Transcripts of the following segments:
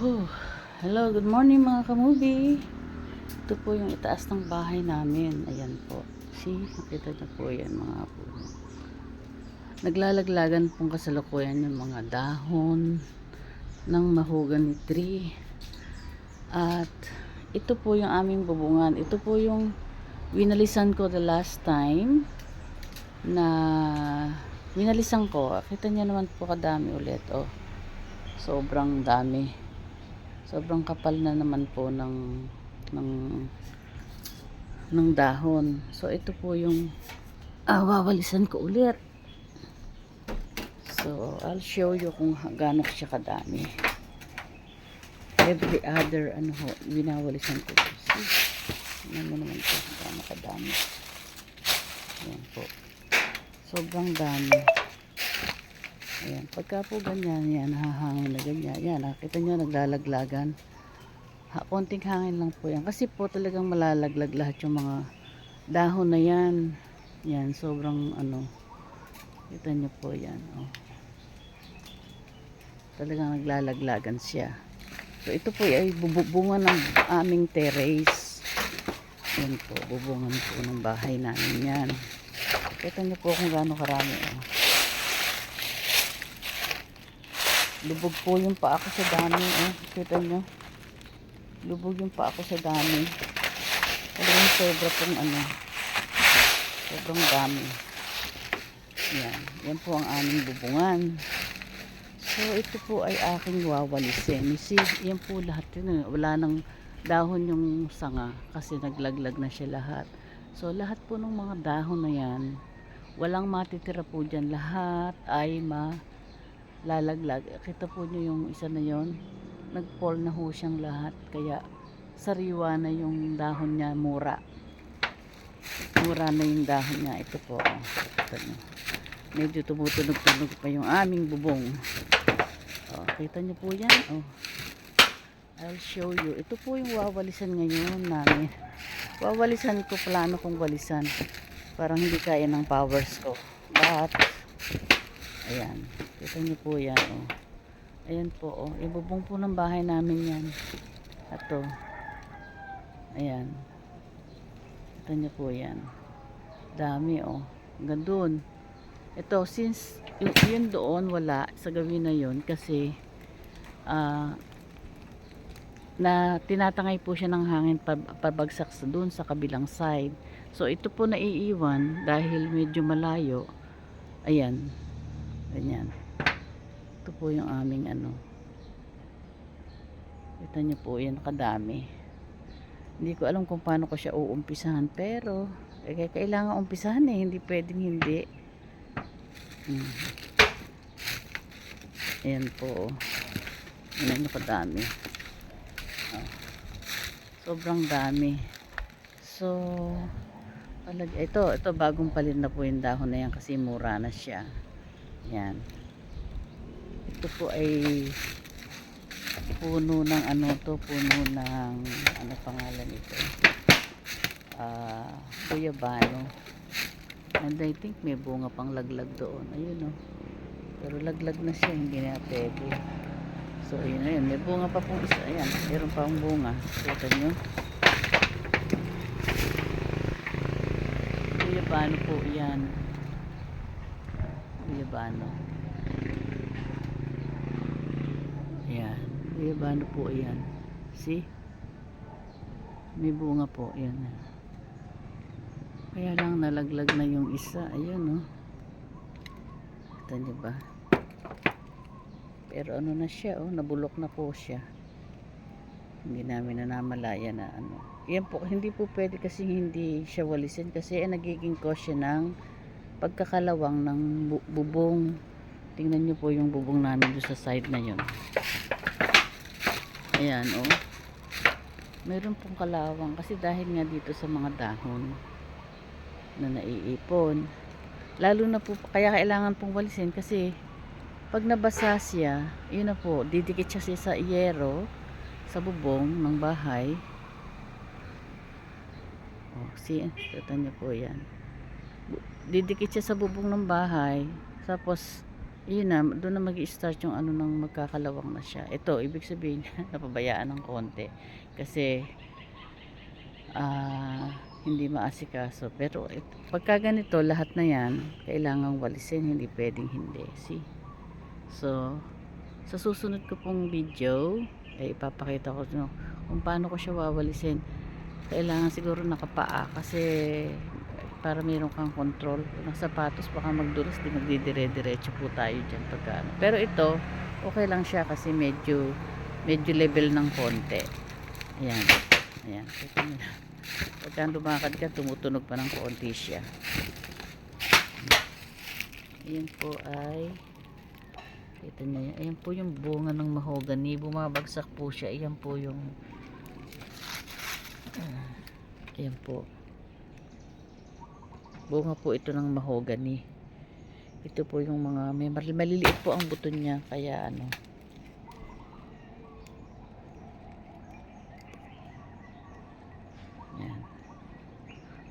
Whew. Hello, good morning mga kamubi. Ito po yung itaas ng bahay namin. Ayan po. See, nakita niyo po yan mga puno. Naglalaglagan pong kasalukuyan yung mga dahon ng mahogany tree. At ito po yung aming bubungan. Ito po yung winalisan ko the last time na winalisan ko. Kita niyo naman po kadami ulit. Oh, sobrang dami sobrang kapal na naman po ng ng ng dahon. So ito po yung ah, wawalisan ko ulit. So I'll show you kung gaano siya kadami. Every other ano ho winawalisan ko. See ano naman po gaano kadami. Yan po. Sobrang dami Ayan, pagka po ganyan, yan, hahangin na ganyan. Yan, nakita nyo, naglalaglagan. Ha, konting hangin lang po yan. Kasi po talagang malalaglag lahat yung mga dahon na yan. Yan, sobrang ano. Kita nyo po yan. Oh. Talagang naglalaglagan siya. So, ito po ay bubungan ng aming terrace. Yan po, bubungan po ng bahay namin yan. Kita nyo po kung gaano karami. Oh. Lubog po yung pa ako sa dami. Eh. Kita nyo? Lubog yung pa ako sa dami. Talagang sobra pong ano. Sobrang dami. Yan. Yan po ang aming bubungan. So, ito po ay aking wawalisin. You see, yan po lahat yun. eh. Wala nang dahon yung sanga kasi naglaglag na siya lahat. So, lahat po ng mga dahon na yan, walang matitira po dyan. Lahat ay ma lalaglag. Kita po nyo yung isa na yon nag-fall na ho siyang lahat. Kaya sariwa na yung dahon niya, mura. Mura na yung dahon niya. Ito po. Oh. Nyo. Medyo tumutunog-tunog pa yung aming bubong. Oh, kita nyo po yan. Oh. I'll show you. Ito po yung wawalisan ngayon namin. Wawalisan ko, plano kong walisan. Parang hindi kaya ng powers ko. But, ayan. Kita niyo po yan, oh. Ayan po, oh. Ibubong po ng bahay namin yan. Ato. Ayan. Kita niyo po yan. Dami, oh. Hanggang doon. Ito, since yun, yun doon, wala sa gawin na yun kasi ah na tinatangay po siya ng hangin pab- pabagsak sa doon sa kabilang side. So, ito po naiiwan dahil medyo malayo. Ayan. Ganyan. Ito po yung aming ano. Kita niyo po yan, kadami. Hindi ko alam kung paano ko siya uumpisahan. Pero, eh, kailangan umpisahan eh. Hindi pwedeng hindi. Hmm. Ayan po. oh. Ayan na kadami. Oh. Sobrang dami. So, palag ito, ito bagong palit na po yung dahon na yan kasi mura na siya. Yan. Ito po ay puno ng ano to, puno ng ano pangalan ito. Ah, Guyabano. And I think may bunga pang laglag doon. Ayun oh. Pero laglag na siya, hindi na pwede. So, ayun na. May bunga pa pong isa. Ayan, meron pa akong bunga. Kita nyo. Guyabano po yan. Guyabano. Ayan. Guyabano po yan. See? May bunga po. Yan. Kaya lang nalaglag na yung isa. Ayun oh. Kita niyo ba? Pero ano na siya oh. Nabulok na po siya. Hindi namin na na ano. Yan po. Hindi po pwede kasi hindi siya walisin. Kasi eh, nagiging siya ng pagkakalawang ng bu- bubong. Tingnan niyo po yung bubong namin doon sa side na yun. Ayan, oh. Meron pong kalawang kasi dahil nga dito sa mga dahon na naiipon. Lalo na po, kaya kailangan pong walisin kasi pag nabasa siya, yun na po, didikit siya sa iyero, sa bubong ng bahay. Oh, see, kita niyo po yan. Didikit siya sa bubong ng bahay, tapos Yun na, doon na mag start yung ano nang magkakalawang na siya. Ito, ibig sabihin, napabayaan ng konti. Kasi, ah, hindi maasikaso. Pero, it, pagka ganito, lahat na yan, kailangang walisin, hindi pwedeng hindi. See? So, sa susunod ko pong video, ay ipapakita ko nyo kung paano ko siya wawalisin. Kailangan siguro nakapaa kasi para meron kang control. Ng sapatos baka magdulas di magdidire-diretso po tayo dyan pagka ano. pero ito okay lang siya kasi medyo medyo level ng konti. Ayan ayan. Kita nyo pagka lumakad ka tumutunog pa ng konti siya. Ayan po ay kita nyo yan. Ayan po yung bunga ng mahogany. Bumabagsak po siya. Ayan po yung ayan po bunga po ito ng mahogany. Ito po yung mga may mal- maliliit po ang buto niya kaya ano. Yan.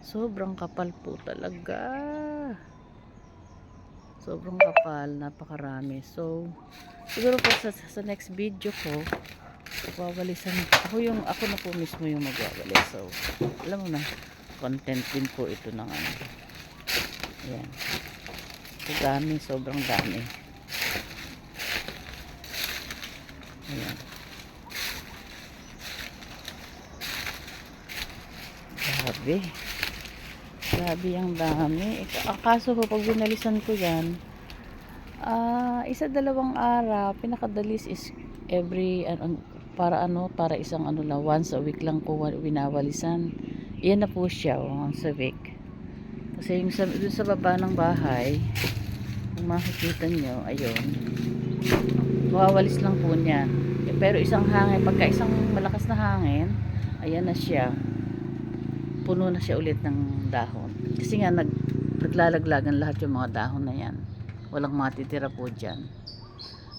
Sobrang kapal po talaga. Sobrang kapal napakarami. So siguro po sa, sa next video ko wawalisan ako yung ako na po mismo yung magwawalis so alam mo na content din po ito ng ano Ayan. So, dami, sobrang dami. Ayan. Grabe. Grabe ang dami. Ang kaso ko, pag binalisan ko yan, ah, isa dalawang araw, pinakadalis is every, ano, para ano, para isang ano lang, once a week lang ko wa- winawalisan. Yan na po siya, once a week. Kasi yung sa, dun sa baba ng bahay, kung makikita nyo, ayun, mawawalis lang po niya. Eh, pero isang hangin, pagka isang malakas na hangin, ayan na siya. Puno na siya ulit ng dahon. Kasi nga, nag, naglalaglagan lahat yung mga dahon na yan. Walang matitira po dyan.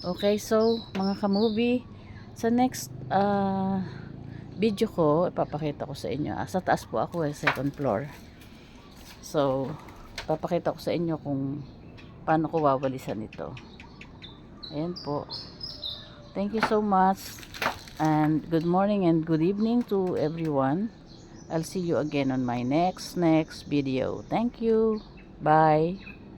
Okay, so, mga kamubi, sa next ah, video ko, ipapakita ko sa inyo. Ah, sa taas po ako eh, second floor. So, papakita ko sa inyo kung paano ko wawalisan ito. Ayan po. Thank you so much. And good morning and good evening to everyone. I'll see you again on my next next video. Thank you. Bye.